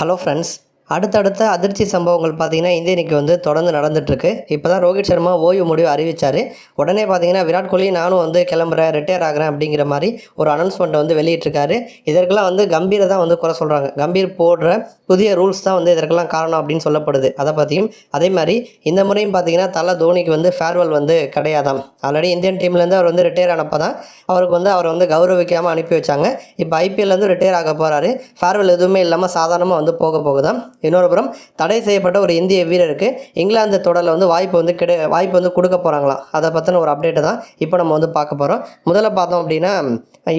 Hello friends அடுத்தடுத்த அதிர்ச்சி சம்பவங்கள் பார்த்தீங்கன்னா இந்திய அணிக்கு வந்து தொடர்ந்து நடந்துட்டுருக்கு. இப்போ தான் ரோஹித் சர்மா ஓய்வு முடிவு அறிவித்தார் உடனே பார்த்தீங்கன்னா விராட் கோலி நானும் வந்து கிளம்புறேன் ரிட்டையர் ஆகிறேன் அப்படிங்கிற மாதிரி ஒரு அனௌன்ஸ்மெண்ட்டை வந்து வெளியிட்டிருக்காரு. இதற்கெல்லாம் வந்து கம்பீரை தான் வந்து குறை சொல்கிறாங்க கம்பீர் போடுற புதிய ரூல்ஸ் தான் வந்து இதற்கெல்லாம் காரணம் அப்படின்னு சொல்லப்படுது. அதை பற்றியும் அதே மாதிரி இந்த முறையும் பார்த்தீங்கன்னா தலை தோனிக்கு வந்து ஃபேர்வெல் வந்து கிடையாதாம். ஆல்ரெடி இந்தியன் டீம்லேருந்து அவர் வந்து ரிட்டையர் ஆனப்போ தான் அவருக்கு வந்து அவரை வந்து கௌரவிக்காமல் அனுப்பி வச்சாங்க. இப்போ ஐபிஎல்லேருந்து ரிட்டையர் ஆக போகிறாரு ஃபேர்வெல் எதுவுமே இல்லாமல் சாதாரணமாக வந்து போக போகுதாம். இன்னொரு புறம் தடை செய்யப்பட்ட ஒரு இந்திய வீரருக்கு இங்கிலாந்து தொடரில் வந்து வாய்ப்பு வந்து கிடை வாய்ப்பு வந்து கொடுக்க போகிறாங்களாம் அதை பற்றின ஒரு அப்டேட்டை தான் இப்போ நம்ம வந்து பார்க்க போகிறோம் முதல்ல பார்த்தோம் அப்படின்னா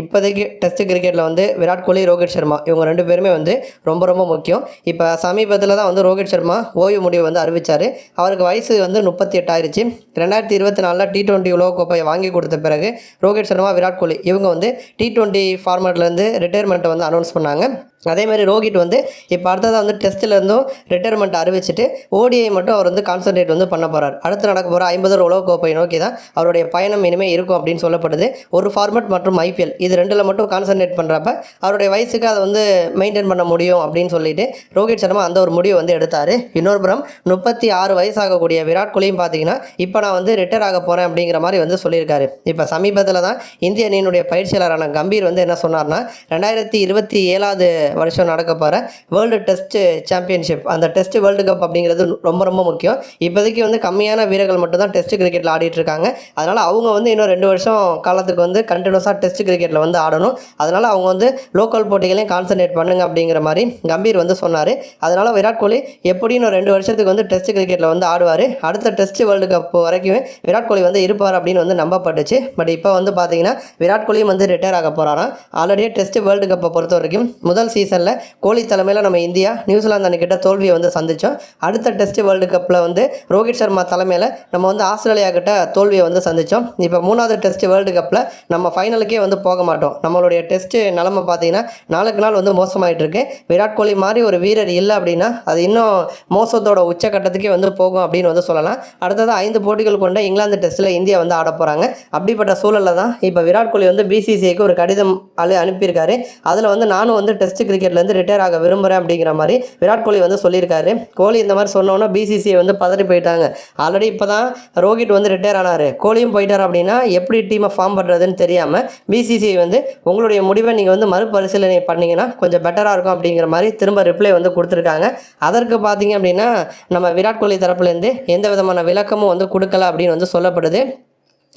இப்போதைக்கு டெஸ்ட் கிரிக்கெட்டில் வந்து விராட் கோலி ரோஹித் சர்மா இவங்க ரெண்டு பேருமே வந்து ரொம்ப ரொம்ப முக்கியம். இப்போ சமீபத்தில் தான் வந்து ரோஹித் சர்மா ஓய்வு முடிவு வந்து அறிவித்தார் அவருக்கு வயசு வந்து முப்பத்தி எட்டு ஆயிடுச்சு. ரெண்டாயிரத்தி இருபத்தி நாலில் டி டுவெண்ட்டி உலகக்கோப்பையை வாங்கி கொடுத்த பிறகு ரோஹித் சர்மா விராட் கோலி இவங்க வந்து டி டுவெண்ட்டி ஃபார்மேட்லேருந்து ரிட்டையர்மெண்ட்டை வந்து அனௌன்ஸ் பண்ணாங்க. அதே மாதிரி ரோஹித் வந்து இப்போ அடுத்ததாக வந்து டெஸ்ட்லேருந்தும் ரிட்டைர்மெண்ட் அறிவிச்சிட்டு ஓடிஐ மட்டும் அவர் வந்து கான்சன்ட்ரேட் வந்து பண்ண போகிறார் அடுத்து நடக்க போகிற ஐம்பது உலகக்கோப்பை நோக்கி தான் அவருடைய பயணம் இனிமேல் இருக்கும் அப்படின்னு சொல்லப்படுது. ஒரு ஃபார்மட் மற்றும் ஐபிஎல் இது ரெண்டில் மட்டும் கான்சன்ட்ரேட் பண்ணுறப்ப அவருடைய வயசுக்கு அதை வந்து மெயின்டைன் பண்ண முடியும் அப்படின்னு சொல்லிட்டு ரோஹித் சர்மா அந்த ஒரு முடிவு வந்து எடுத்தார். இன்னொரு புறம் முப்பத்தி ஆறு வயசாகக்கூடிய விராட் கோலியும் பார்த்தீங்கன்னா இப்போ நான் வந்து ரிட்டையர் ஆக போகிறேன் அப்படிங்கிற மாதிரி வந்து சொல்லியிருக்காரு. இப்போ சமீபத்தில் தான் இந்திய அணியினுடைய பயிற்சியாளரான கம்பீர் வந்து என்ன சொன்னார்னா ரெண்டாயிரத்தி இருபத்தி ஏழாவது வருஷம் நடக்க போகிற வேர்ல்டு டெஸ்ட் சாம்பியன்ஷிப் அந்த டெஸ்ட் வேர்ல்டு கப் அப்படிங்கிறது ரொம்ப ரொம்ப முக்கியம். இப்போதைக்கு வந்து கம்மியான வீரர்கள் மட்டும் தான் டெஸ்ட் கிரிக்கெட்டில் ஆடிட்டு இருக்காங்க. அதனால் அவங்க வந்து இன்னும் ரெண்டு வருஷம் காலத்துக்கு வந்து கண்டினியூஸாக டெஸ்ட் கிரிக்கெட்டில் வந்து ஆடணும். அதனால் அவங்க வந்து லோக்கல் போட்டிகளையும் கான்சன்ட்ரேட் பண்ணுங்க அப்படிங்கிற மாதிரி கம்பீர் வந்து சொன்னார். அதனால் விராட் கோலி எப்படியும் இன்னும் ரெண்டு வருஷத்துக்கு வந்து டெஸ்ட் கிரிக்கெட்டில் வந்து ஆடுவார்? அடுத்த டெஸ்ட் வேர்ல்டு கப் வரைக்கும் விராட் கோலி வந்து இருப்பார் அப்படின்னு வந்து நம்பப்பட்டுச்சு. பட் இப்போ வந்து பார்த்தீங்கன்னா விராட் கோலியும் வந்து ரிட்டையர் ஆக போகிறாராம் ஆல்ரெடியே டெஸ்ட் வேர்ல்டு கப்பை பொறுத்த வரைக்கும் முதல் சீ சீசனில் கோலி தலைமையில் நம்ம இந்தியா நியூசிலாந்து அன்னைக்கிட்ட தோல்வியை வந்து சந்தித்தோம் அடுத்த டெஸ்ட் வேர்ல்டு கப்பில் வந்து ரோஹித் சர்மா தலைமையில் நம்ம வந்து ஆஸ்திரேலியா கிட்ட தோல்வியை வந்து சந்தித்தோம் இப்போ மூணாவது டெஸ்ட் வேர்ல்டு கப்பில் நம்ம ஃபைனலுக்கே வந்து போக மாட்டோம். நம்மளுடைய டெஸ்ட் நிலமை பார்த்தீங்கன்னா நாளுக்கு நாள் வந்து மோசமாயிட்டு இருக்கு. விராட் கோலி மாதிரி ஒரு வீரர் இல்லை அப்படின்னா அது இன்னும் மோசத்தோட உச்சக்கட்டத்துக்கே வந்து போகும் அப்படின்னு வந்து சொல்லலாம். அடுத்தது ஐந்து போட்டிகள் கொண்ட இங்கிலாந்து டெஸ்ட்டில் இந்தியா வந்து ஆட போகிறாங்க அப்படிப்பட்ட சூழலில் தான் இப்போ விராட் கோலி வந்து பிசிசிஐக்கு ஒரு கடிதம் அலு அனுப்பியிருக்காரு. அதில் வந்து நானும் வந்து டெஸ்ட்டுக்கு கிரிக்கெட்லேருந்து ரிட்டையர் ஆக விரும்புகிறேன் அப்படிங்கிற மாதிரி விராட் கோலி வந்து சொல்லியிருக்காரு. கோலி இந்த மாதிரி சொன்னோன்னா பிசிசிஐ வந்து பதறி போயிட்டாங்க. ஆல்ரெடி இப்போ தான் ரோஹித் வந்து ரிட்டையர் ஆனார். கோலியும் போயிட்டார் அப்படின்னா எப்படி டீமை ஃபார்ம் பண்ணுறதுன்னு தெரியாமல் பிசிசிஐ வந்து உங்களுடைய முடிவை நீங்கள் வந்து மறுபரிசீலனை பண்ணீங்கன்னா கொஞ்சம் பெட்டராக இருக்கும் அப்படிங்கிற மாதிரி திரும்ப ரிப்ளை வந்து கொடுத்துருக்காங்க. அதற்கு பார்த்தீங்க அப்படின்னா நம்ம விராட் கோலி தரப்புலேருந்து எந்த விதமான விளக்கமும் வந்து கொடுக்கல அப்படின்னு வந்து சொல்லப்படுது.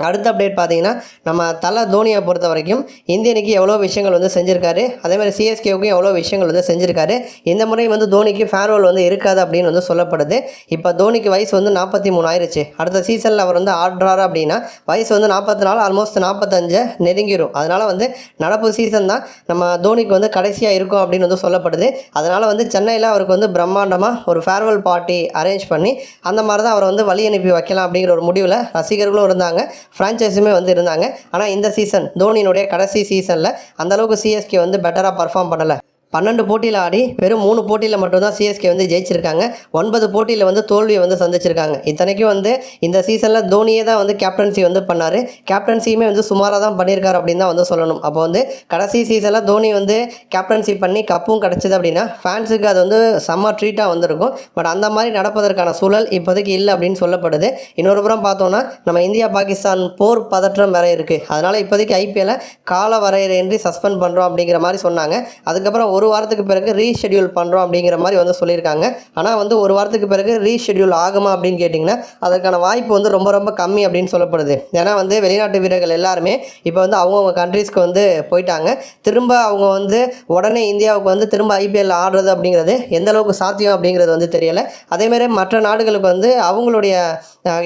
அடுத்த அப்டேட் பார்த்தீங்கன்னா நம்ம தலை தோனியை பொறுத்த வரைக்கும் இந்திய எவ்வளோ விஷயங்கள் வந்து செஞ்சுருக்காரு அதே மாதிரி சிஎஸ்கேவுக்கும் எவ்வளோ விஷயங்கள் வந்து செஞ்சுருக்காரு. இந்த முறை வந்து தோனிக்கு ஃபேர்வெல் வந்து இருக்காது அப்படின்னு வந்து சொல்லப்படுது. இப்போ தோனிக்கு வயசு வந்து நாற்பத்தி மூணு ஆயிருச்சு. அடுத்த சீசனில் அவர் வந்து ஆடுறாரு அப்படின்னா வயசு வந்து நாற்பத்தி நாலு ஆல்மோஸ்ட் நாற்பத்தஞ்சை நெருங்கிடும் அதனால் வந்து நடப்பு சீசன் தான் நம்ம தோனிக்கு வந்து கடைசியாக இருக்கும் அப்படின்னு வந்து சொல்லப்படுது. அதனால் வந்து சென்னையில் அவருக்கு வந்து பிரம்மாண்டமாக ஒரு ஃபேர்வெல் பார்ட்டி அரேஞ்ச் பண்ணி அந்த மாதிரி தான் அவரை வந்து வழி அனுப்பி வைக்கலாம் அப்படிங்கிற ஒரு முடிவில் ரசிகர்களும் இருந்தாங்க. ஃப்ரான்ச்சைஸுமே வந்து இருந்தாங்க. ஆனால் இந்த சீசன் தோனியினுடைய கடைசி சீசனில் அந்தளவுக்கு சிஎஸ்கே வந்து பெட்டராக பர்ஃபார்ம் பண்ணலை. பன்னெண்டு போட்டியில் ஆடி வெறும் மூணு போட்டியில் மட்டும்தான் சிஎஸ்கே வந்து ஜெயிச்சிருக்காங்க. ஒன்பது போட்டியில் வந்து தோல்வியை வந்து சந்திச்சிருக்காங்க. இத்தனைக்கும் வந்து இந்த சீசனில் தோனியே தான் வந்து கேப்டன்சி வந்து பண்ணார். கேப்டன்சியுமே வந்து சுமாராக தான் பண்ணியிருக்காரு அப்படின்னு தான் வந்து சொல்லணும். அப்போ வந்து கடைசி சீசனில் தோனி வந்து கேப்டன்சி பண்ணி கப்பும் கிடச்சிது அப்படின்னா ஃபேன்ஸுக்கு அது வந்து செம்ம ட்ரீட்டாக வந்திருக்கும். பட் அந்த மாதிரி நடப்பதற்கான சூழல் இப்போதைக்கு இல்லை அப்படின்னு சொல்லப்படுது. இன்னொரு புறம் பார்த்தோன்னா நம்ம இந்தியா பாகிஸ்தான் போர் பதற்றம் வேற இருக்குது அதனால் இப்போதைக்கு ஐபிஎல்லை கால வரையறையின்றி சஸ்பெண்ட் பண்ணுறோம் அப்படிங்கிற மாதிரி சொன்னாங்க. அதுக்கப்புறம் ஒரு ஒரு வாரத்துக்கு பிறகு ரீஷெடியூல் பண்ணுறோம் அப்படிங்கிற மாதிரி வந்து சொல்லியிருக்காங்க. ஆனால் வந்து ஒரு வாரத்துக்கு பிறகு ரீஷெடியூல் ஆகுமா அப்படின்னு கேட்டிங்கன்னா அதற்கான வாய்ப்பு வந்து ரொம்ப ரொம்ப கம்மி அப்படின்னு சொல்லப்படுது. ஏன்னா வந்து வெளிநாட்டு வீரர்கள் எல்லாருமே இப்போ வந்து அவங்கவுங்க கண்ட்ரீஸ்க்கு வந்து போயிட்டாங்க. திரும்ப அவங்க வந்து உடனே இந்தியாவுக்கு வந்து திரும்ப ஐபிஎல் ஆடுறது அப்படிங்கிறது எந்த அளவுக்கு சாத்தியம் அப்படிங்கிறது வந்து தெரியலை. அதேமாதிரி மற்ற நாடுகளுக்கு வந்து அவங்களுடைய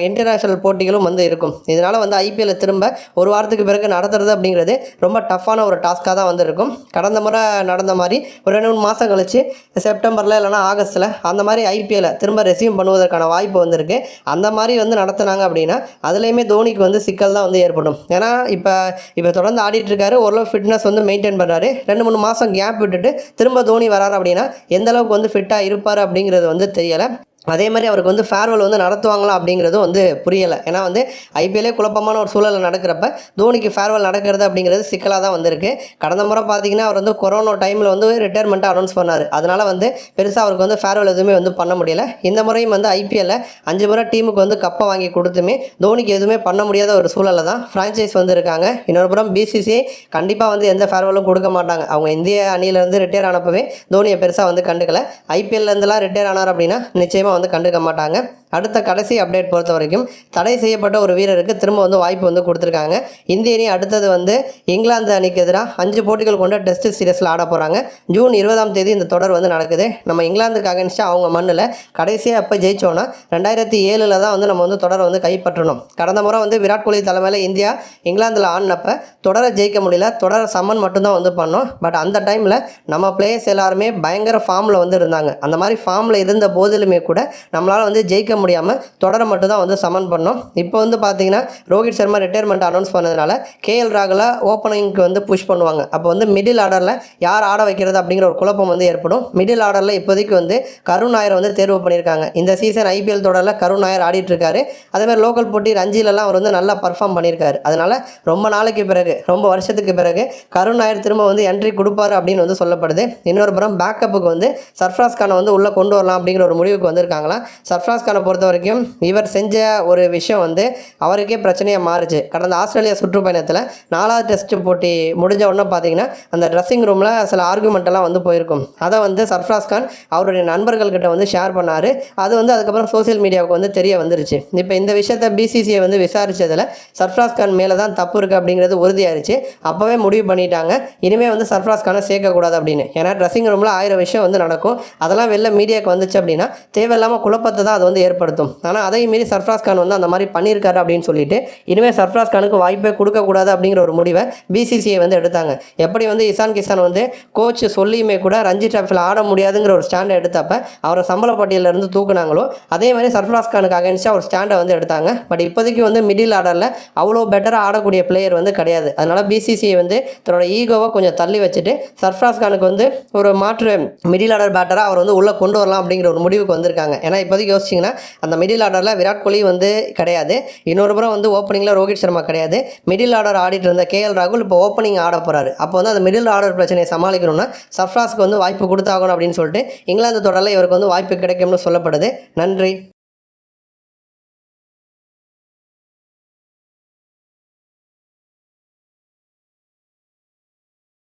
இன்டர்நேஷ்னல் போட்டிகளும் வந்து இருக்கும். இதனால் வந்து ஐபிஎல்லை திரும்ப ஒரு வாரத்துக்கு பிறகு நடத்துறது அப்படிங்கிறது ரொம்ப டஃப்பான ஒரு டாஸ்க்காக தான் வந்து இருக்கும். கடந்த முறை நடந்த மாதிரி ஒரு ரெண்டு மூணு மாதம் கழிச்சு செப்டம்பரில் இல்லைனா ஆகஸ்ட்டில் அந்த மாதிரி ஐபிஎல்லை திரும்ப ரெசியூம் பண்ணுவதற்கான வாய்ப்பு வந்திருக்கு. அந்த மாதிரி வந்து நடத்துனாங்க அப்படின்னா அதுலேயுமே தோனிக்கு வந்து சிக்கல் தான் வந்து ஏற்படும். ஏன்னா இப்போ இப்போ தொடர்ந்து ஆடிட்டு இருக்காரு ஓரளவு ஃபிட்னஸ் வந்து மெயின்டைன் பண்ணுறாரு ரெண்டு மூணு மாதம் கேப் விட்டுட்டு திரும்ப தோனி வராரு அப்படின்னா எந்த அளவுக்கு வந்து ஃபிட்டாக இருப்பார் அப்படிங்கிறது வந்து தெரியலை. அதே மாதிரி அவருக்கு வந்து ஃபேர்வெல் வந்து நடத்துவாங்களா அப்படிங்கிறதும் வந்து புரியலை. ஏன்னா வந்து ஐபிஎல்லே குழப்பமான ஒரு சூழலில் நடக்கிறப்ப தோனிக்கு ஃபேர்வெல் நடக்கிறது அப்படிங்கிறது சிக்கலாக தான் வந்திருக்கு. கடந்த முறை பார்த்தீங்கன்னா அவர் வந்து கொரோனா டைமில் வந்து ரிட்டையர்மெண்ட்டாக அனௌன்ஸ் பண்ணார். அதனால் வந்து பெருசாக அவருக்கு வந்து ஃபேர்வெல் எதுவுமே வந்து பண்ண முடியல. இந்த முறையும் வந்து ஐபிஎல்ல அஞ்சு முறை டீமுக்கு வந்து கப்பை வாங்கி கொடுத்துமே தோனிக்கு எதுவுமே பண்ண முடியாத ஒரு சூழலில் தான் ஃப்ரான்ச்சைஸ் வந்து இருக்காங்க. இன்னொரு புறம் பிசிசிஐ கண்டிப்பாக வந்து எந்த ஃபேர்வெலும் கொடுக்க மாட்டாங்க. அவங்க இந்திய அணியிலேருந்து ரிட்டையர் ஆனப்பவே தோனியை பெருசாக வந்து கண்டுக்கல. ஐபிஎல்லேருந்துலாம் ரிட்டையர் ஆனார் அப்படின்னா நிச்சயமாக வந்து கண்டுக்க மாட்டாங்க. அடுத்த கடைசி அப்டேட் பொறுத்த வரைக்கும் தடை செய்யப்பட்ட ஒரு வீரருக்கு திரும்ப வந்து வாய்ப்பு வந்து கொடுத்துருக்காங்க. இந்திய அணி அடுத்தது வந்து இங்கிலாந்து அணிக்கு எதிராக அஞ்சு போட்டிகள் கொண்ட டெஸ்ட் சீரிஸில் ஆட போகிறாங்க ஜூன் இருபதாம் தேதி இந்த தொடர் வந்து நடக்குது. நம்ம இங்கிலாந்துக்கு அகேன்ஸ்டாக அவங்க மண்ணில் கடைசியாக எப்போ ஜெயிச்சோன்னா ரெண்டாயிரத்தி ஏழில் தான் வந்து நம்ம வந்து தொடரை வந்து கைப்பற்றணும். கடந்த முறை வந்து விராட் கோலி தலைமையில் இந்தியா இங்கிலாந்தில் ஆடினப்ப தொடரை ஜெயிக்க முடியல. தொடரை சம்மன் மட்டும்தான் வந்து பண்ணோம். பட் அந்த டைமில் நம்ம பிளேயர்ஸ் எல்லாருமே பயங்கர ஃபார்மில் வந்து இருந்தாங்க. அந்த மாதிரி ஃபார்மில் இருந்த போதிலுமே கூட நம்மளால் வந்து ஜெயிக்க முடியாமல் தொடர மட்டும் தான் வந்து சமன் பண்ணோம். இப்போ வந்து பார்த்தீங்கன்னா ரோஹித் சர்மா ரிட்டையர்மெண்ட் அனௌன்ஸ் பண்ணதுனால கேஎல் ராகுல ஓப்பனிங்க்கு வந்து புஷ் பண்ணுவாங்க. அப்போ வந்து மிடில் ஆர்டரில் யார் ஆட வைக்கிறது அப்படிங்கிற ஒரு குழப்பம் வந்து ஏற்படும். மிடில் ஆர்டரில் இப்போதைக்கு வந்து கருண் நாயர் வந்து தேர்வு பண்ணியிருக்காங்க. இந்த சீசன் ஐபிஎல் தொடரில் கருண் நாயர் ஆடிட்டு இருக்காரு. அதே மாதிரி லோக்கல் போட்டி ரஞ்சிலெலாம் அவர் வந்து நல்லா பர்ஃபார்ம் பண்ணியிருக்காரு. அதனால் ரொம்ப நாளைக்கு பிறகு ரொம்ப வருஷத்துக்கு பிறகு கருண் நாயர் திரும்ப வந்து என்ட்ரி கொடுப்பாரு அப்படின்னு வந்து சொல்லப்படுது. இன்னொரு புறம் பேக்கப்புக்கு வந்து சர்ஃப்ராஸ் கானை வந்து உள்ளே கொண்டு வரலாம் அப்படிங்கிற ஒரு முடிவுக்கு வந்திருக்காங்களாம். சர்ஃப்ராஸ் கானை பொறுத்த வரைக்கும் இவர் செஞ்ச ஒரு விஷயம் வந்து அவருக்கே பிரச்சனையாக மாறுச்சு. கடந்த ஆஸ்திரேலியா சுற்றுப்பயணத்தில் நாலாவது டெஸ்ட் போட்டி முடிஞ்ச உடனே பார்த்தீங்கன்னா அந்த ட்ரெஸ்ஸிங் ரூமில் சில ஆர்குமெண்ட்டெல்லாம் வந்து போயிருக்கும். அதை வந்து சர்ஃப்ராஸ் கான் அவருடைய நண்பர்கள்கிட்ட வந்து ஷேர் பண்ணார். அது வந்து அதுக்கப்புறம் சோஷியல் மீடியாவுக்கு வந்து தெரிய வந்துருச்சு. இப்போ இந்த விஷயத்த பிசிசிஐ வந்து விசாரித்ததில் சர்ஃப்ராஸ் கான் மேலே தான் தப்பு இருக்குது அப்படிங்கிறது உறுதியாயிருச்சு. அப்போவே முடிவு பண்ணிட்டாங்க. இனிமேல் வந்து சர்ஃப்ராஸ் கானை சேர்க்கக்கூடாது அப்படின்னு. ஏன்னா ட்ரெஸ்ஸிங் ரூமில் ஆயிரம் விஷயம் வந்து நடக்கும். அதெல்லாம் வெளில மீடியாவுக்கு வந்துச்சு அப்படின்னா தேவையில்லாமல் குழப்பத்தை தான் அது வந்து ஏற்படுத்தும். ஆனால் அதையும் மீறி சர்ஃப்ராஸ் கான் வந்து அந்த மாதிரி பண்ணியிருக்காரு அப்படின்னு சொல்லிட்டு இனிமேல் சர்ஃப்ராஸ் கானுக்கு வாய்ப்பே கொடுக்கக்கூடாது அப்படிங்கிற ஒரு முடிவை பிசிசிஐ வந்து எடுத்தாங்க. எப்படி வந்து இசான் கிசான் வந்து கோச் சொல்லியுமே கூட ரஞ்சி டிராஃபில் ஆட முடியாதுங்கிற ஒரு ஸ்டாண்டை எடுத்தப்ப அவரை சம்பள பட்டியலிருந்து தூக்குனாங்களோ அதே மாதிரி சர்ஃப்ராஸ் கானுக்கு அகேன்ஸ்டாக ஒரு ஸ்டாண்டை வந்து எடுத்தாங்க. பட் இப்போதைக்கு வந்து மிடில் ஆர்டரில் அவ்வளோ பெட்டராக ஆடக்கூடிய பிளேயர் வந்து கிடையாது. அதனால் பிசிசிஐ வந்து தன்னோட ஈகோவை கொஞ்சம் தள்ளி வச்சுட்டு சர்ஃப்ராஸ் கானுக்கு வந்து ஒரு மாற்று மிடில் ஆர்டர் பேட்டராக அவர் வந்து உள்ளே கொண்டு வரலாம் அப்படிங்கிற ஒரு முடிவுக்கு வந்திருக்காங்க. ஏன்னா இப்போதைக்கு யோசிச்சிங்கன்னா அந்த மிடில் ஆர்டரில் விராட் கோலி வந்து கிடையாது. இன்னொரு புறம் வந்து ஓப்பனிங்கில் ரோஹித் சர்மா கிடையாது. மிடில் ஆர்டர் ஆடிட்டு இருந்த கேஎல் ராகுல் இப்போ ஓப்பனிங் ஆட போகிறாரு அப்போ வந்து அந்த மிடில் ஆர்டர் பிரச்சனையை சமாளிக்கணும்னா சர்ஃப்ராஸ்க்கு வந்து வாய்ப்பு கொடுத்தாகணும் அப்படின்னு சொல்லிட்டு இங்கிலாந்து தொடரில் இவருக்கு வந்து வாய்ப்பு கிடைக்கும்னு சொல்லப்படுது. நன்றி.